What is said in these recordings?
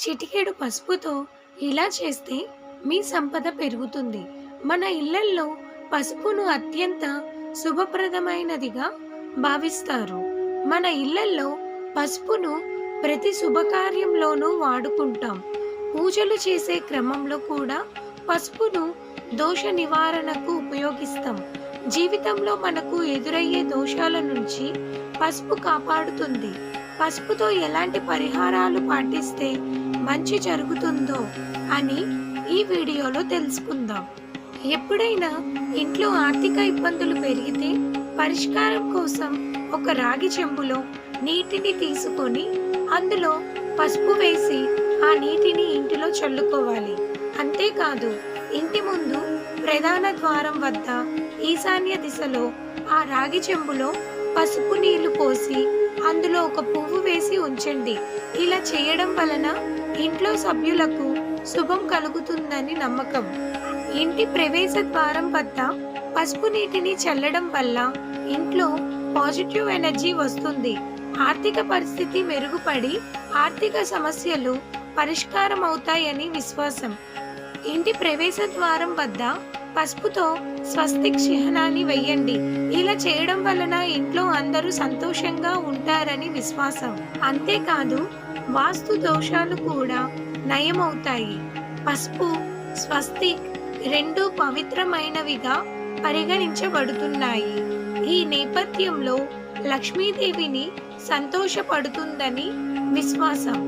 చిటికెడు పసుపుతో ఇలా చేస్తే మీ సంపద పెరుగుతుంది. మన ఇళ్ళల్లో పసుపును అత్యంత శుభప్రదమైనదిగా భావిస్తారు. మన ఇళ్ళల్లో పసుపును ప్రతి శుభకార్యంలోనూ వాడుకుంటాం. పూజలు చేసే క్రమంలో కూడా పసుపును దోష నివారణకు ఉపయోగిస్తాం. జీవితంలో మనకు ఎదురయ్యే దోషాల నుంచి పసుపు కాపాడుతుంది. పసుపుతో ఎలాంటి పరిహారాలు పాటిస్తే మంచి జరుగుతుందో అని ఈ వీడియోలో తెలుసుకుందాం. ఎప్పుడైనా ఇంట్లో ఆర్థిక ఇబ్బందులు పెరిగితే పరిష్కారం కోసం ఒక రాగి చెంబులో నీటిని తీసుకొని అందులో పసుపు వేసి ఆ నీటిని ఇంటిలో చల్లుకోవాలి. అంతేకాదు ఇంటి ముందు ప్రధాన ద్వారం వద్ద ఈశాన్య దిశలో ఆ రాగి చెంబులో పసుపు నీళ్ళు పోసి ఒక పువ్వు వేసి ఉంచండి. ఇలా చేయడం వలన ఇంట్లో సభ్యులకు శుభం కలుగుతుందని నమ్మకం. ఇంటి ప్రవేశ ద్వారం వద్ద పసుపు నీటిని చల్లడం వల్ల ఇంట్లో పాజిటివ్ ఎనర్జీ వస్తుంది. ఆర్థిక పరిస్థితి మెరుగుపడి ఆర్థిక సమస్యలు పరిష్కారం అవుతాయని విశ్వాసం. ఇంటి ప్రవేశ ద్వారం వద్ద పసుపుతో స్వస్తిక్ చిహ్నాన్ని వెయ్యండి. ఇలా చేయడం వలన ఇంట్లో అందరూ సంతోషంగా ఉంటారని విశ్వాసం. అంతేకాదు వాస్తు దోషాలు కూడా నయమవుతాయి. పసుపు స్వస్తిక్ రెండు పవిత్రమైనవిగా పరిగణించబడుతున్నాయి. ఈ నేపథ్యంలో లక్ష్మీదేవిని సంతోషపడుతుందని విశ్వాసం.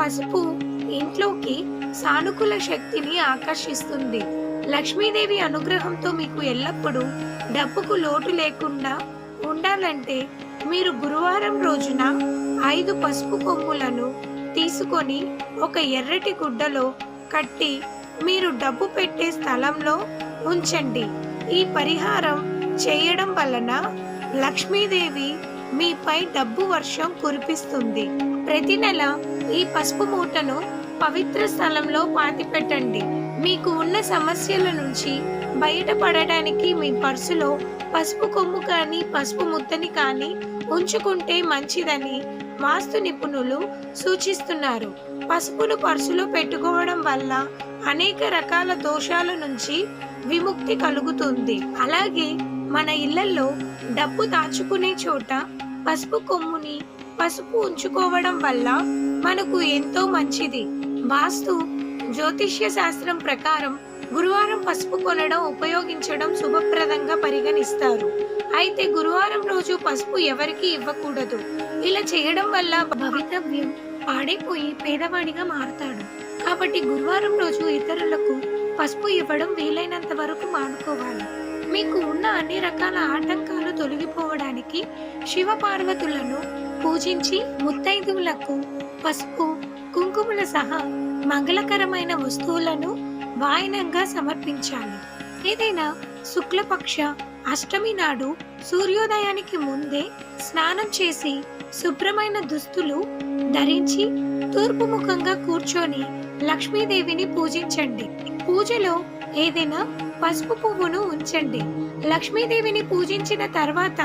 పసుపు ఇంట్లోకి సానుకూల శక్తిని ఆకర్షిస్తుంది. లక్ష్మీదేవి అనుగ్రహంతో మీకు ఎల్లప్పుడూ డబ్బుకు లోటు లేకుండా ఉండాలంటే మీరు గురువారం రోజున ఐదు పసుపు కొమ్ములను తీసుకొని ఒక ఎర్రటి గుడ్డలో కట్టి మీరు డబ్బు పెట్టే స్థలంలో ఉంచండి. ఈ పరిహారం చేయడం వలన లక్ష్మీదేవి మీపై డబ్బు వర్షం కురిపిస్తుంది. ప్రతి నెల ఈ పసుపు మూటను పవిత్ర స్థలంలో పాతిపెట్టండి. మీకు ఉన్న సమస్యల నుంచి బయటపడడానికి మీ పర్సులో పసుపు కొమ్ము కానీ పసుపు ముద్దని కానీ ఉంచుకుంటే మంచిదని వాస్తు నిపుణులు సూచిస్తున్నారు. పసుపును పర్సులో పెట్టుకోవడం వల్ల అనేక రకాల దోషాల నుంచి విముక్తి కలుగుతుంది. అలాగే మన ఇళ్ళలో డబ్బు దాచుకునే చోట పసుపు కొమ్ముని పసుపు ఉంచుకోవడం వల్ల మనకు ఎంతో మంచిది. వాస్తు జ్యోతిష్య శాస్త్రం ప్రకారం గురువారం పసుపు కొనడం ఉపయోగించడం శుభప్రదంగా పరిగణిస్తారు. అయితే గురువారం రోజు పసుపు ఎవరికి ఇవ్వకూడదు. ఇలా చేయడం వల్ల భవితవ్యం పాడైపోయి పేదవాడిగా మారుతాడు. కాబట్టి గురువారం రోజు ఇతరులకు పసుపు ఇవ్వడం వీలైనంత వరకు మానుకోవాలి మీకు ఉన్న అన్ని రకాల ఆటంకాలు తొలగిపోవడానికి శివ పార్వతులను పూజించి ముత్తైదువులకు పసుపు కుంకుమల సహా మంగళకరమైన వస్తువులను వాయనంగా సమర్పించాలి ఏదైనా శుక్లపక్ష అష్టమి నాడు సూర్యోదయానికి ముందే స్నానం చేసి శుభ్రమైన దుస్తులు ధరించి తూర్పు ముఖంగా కూర్చొని లక్ష్మీదేవిని పూజించండి. పూజలో ఏదైనా పసుపు పువ్వును ఉంచండి. లక్ష్మీదేవిని పూజించిన తర్వాత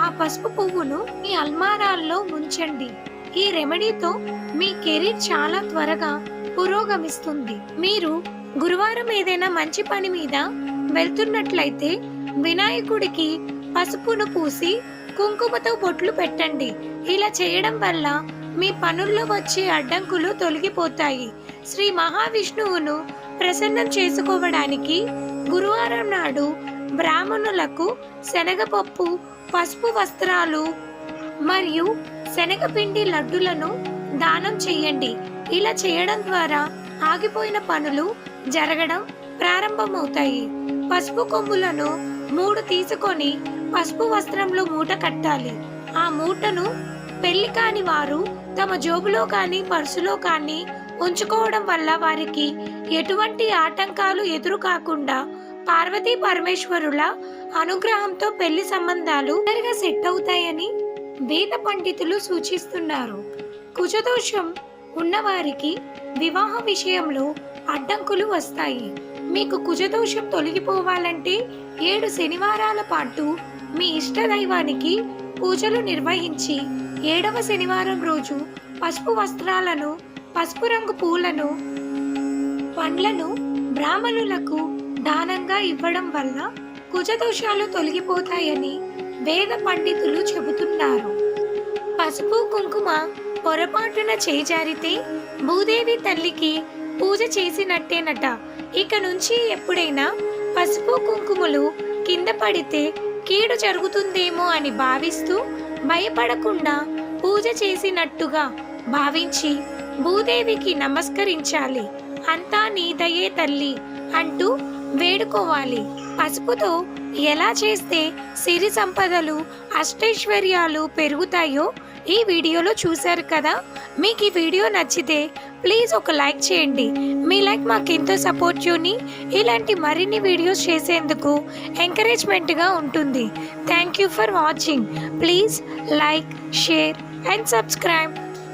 ఆ పసుపు పువ్వును మీ అల్మారాల్లో ఉంచండి. ఈ రెమెడీతో మీ కెరీర్ చాలా త్వరగా పురోగమిస్తుంది. మీరు గురువారం ఏదైనా మంచి పని మీద వెళ్తున్నట్లయితే వినాయకుడికి పసుపును పూసి కుంకుమతో బొట్లు పెట్టండి. ఇలా చేయడం వల్ల మీ పనుల్లో వచ్చే అడ్డంకులు తొలగిపోతాయి. శ్రీ మహావిష్ణువును ప్రసన్నం చేసుకోవడానికి గురువారం నాడు బ్రాహ్మణులకు శనగపప్పు పసుపు వస్త్రాలు మరియు శనగపిండి లడ్డులను దానం చేయండి. ఇలా చేయడం ద్వారా ఆగిపోయిన పనులు జరగడం ప్రారంభమవుతాయి. పసుపు కొమ్ములను మూడు తీసుకొని పసుపు వస్త్రంలో మూట కట్టాలి. ఆ మూటను పెళ్ళి కాని వారు తమ జోబులో కానీ పర్సులో కానీ ఉంచుకోవడం వల్ల వారికి ఎటువంటి ఆటంకాలు ఎదురు కాకుండా పార్వతీ పరమేశ్వరుల అనుగ్రహంతో పెళ్ళి సంబంధాలు సెట్ అవుతాయని వేద పండితులు సూచిస్తున్నారు. కుజదోషం ఉన్నవారికి వివాహ విషయంలో అడ్డంకులు వస్తాయి. మీకు కుజదోషం తొలగిపోవాలంటే ఏడు శనివారాల పాటు మీ ఇష్ట దైవానికి పూజలు నిర్వహించి ఏడవ శనివారం రోజు పసుపు వస్త్రాలను పసుపు రంగు పూలను పండ్లను బ్రాహ్మణులకు దానంగా ఇవ్వడం వల్ల కుజదోషాలు తొలగిపోతాయని వేద పండితులు చెబుతున్నారు. పసుపు కుంకుమ పొరపాటున చేజారితే భూదేవి తల్లికి పూజ చేసినట్టేనట. ఇక నుంచి ఎప్పుడైనా పసుపు కుంకుమలు కింద పడితే కీడు జరుగుతుందేమో అని భావిస్తూ భయపడకుండా పూజ చేసినట్టుగా భావించి భూదేవికి నమస్కరించాలి. అంతా నీదయే తల్లి అంటూ వేడుకోవాలి. పసుపుతో ఎలా చేస్తే సిరి సంపదలు అష్టైశ్వర్యాలు పెరుగుతాయో ఈ వీడియోలో చూశారు కదా? మీకు ఈ వీడియో నచ్చితే ప్లీజ్ ఒక లైక్ చేయండి. మీ లైక్ మాకు ఎంతో సపోర్టివ్ని ఇలాంటి మరిన్ని వీడియోస్ చేసేందుకు ఎంకరేజ్మెంట్గా ఉంటుంది. Thank you for watching. Please like share and subscribe.